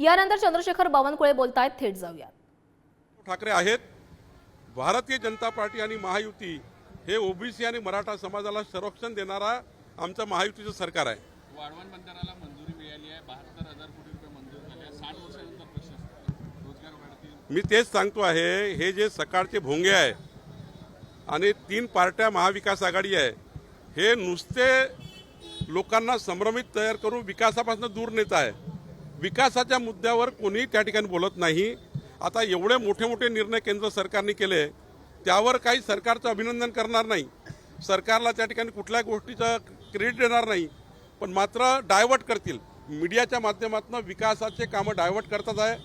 यानंतर चंद्रशेखर बावनकुळे बोलतायत थेट जाऊयात. ठाकरे आहेत. भारतीय जनता पार्टी आणि महायुती हे ओबीसी आणि मराठा समाजाला संरक्षण देणारा आमचं महायुतीचं सरकार आहे. वाढवण बंदराला मंजुरी मिळाली आहे. बहात्तर हजार कोटी रुपये मंजूर झाले आहे साठ वर्षानंतर प्रशस्त. रोजगार वाढतील. मी तेच सांगतो आहे हे जे सकाळचे भोंगे आहे आणि तीन पार्ट्या महाविकास आघाडी आहे हे नुसते लोकांना संभ्रमित तयार करून विकासापासून दूर नेत आहे. विकासाच्या मुद्द्यावर कोणीही त्या ठिकाणी बोलत नाही. आता एवढे मोठे मोठे निर्णय केंद्र सरकारने केले त्यावर काही सरकारचं अभिनंदन करणार नाही. सरकारला त्या ठिकाणी कुठल्याही गोष्टीचं क्रेडिट देणार नाही. पण मात्र डायव्हर्ट करतील. मीडियाच्या माध्यमातून विकासाचे कामं डायव्हर्ट करतात आहे.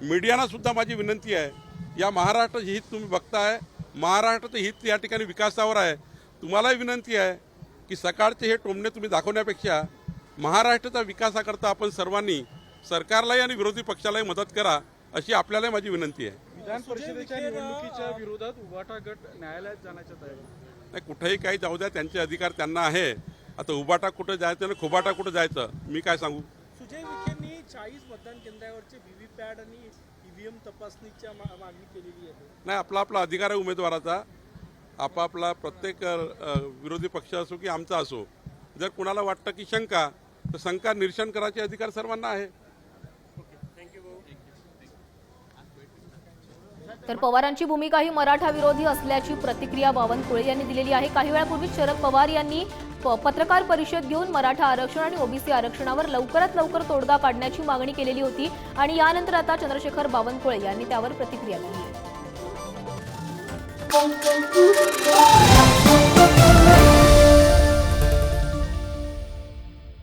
मीडियानासुद्धा माझी विनंती आहे या महाराष्ट्राचे हित तुम्ही बघताय. महाराष्ट्राचं हित या ठिकाणी विकासावर आहे. तुम्हालाही विनंती आहे की सकाळचे हे टोमणे तुम्ही दाखवण्यापेक्षा महाराष्ट्राच्या विकासाकरता आपण सर्वांनी सरकारलाही आणि विरोधी पक्षालाही मदत करा अशी आपल्यालाही माझी विनंती आहे. विधान परिषदेच्या निवडणुकीच्या विरोधात उभाटा गट न्यायालयात जाण्याच्या तयारी. नाही कुठेही काही जाऊ द्या त्यांचे अधिकार त्यांना आहे. आता उबाटा कुठं जायचं आणि खोबाटा कुठं जायचं मी काय सांगू? सुजय विखेंनी चाळीस मतदान केंद्रावरचे व्हीव्हीपॅट आणि ईव्हीएम तपासणीच्या मा- मागणी केलेली आहे. नाही आपला आपला अधिकार आहे उमेदवाराचा. आपापला प्रत्येक विरोधी पक्ष असो की आमचा असो जर कुणाला वाटतं की शंका तर शंका निरसन करायचे अधिकार सर्वांना आहे. तर पवारांची भूमिका ही मराठा विरोधी असल्याची प्रतिक्रिया बावनकुळे यांनी दिलेली आहे. काही वेळापूर्वीच शरद पवार यांनी प- पत्रकार परिषद घेऊन मराठा आरक्षण आणि ओबीसी आरक्षणावर लवकरात लवकर तोडगा काढण्याची मागणी केलेली होती आणि यानंतर आता चंद्रशेखर बावनकुळे यांनी त्यावर प्रतिक्रिया दिली आहे.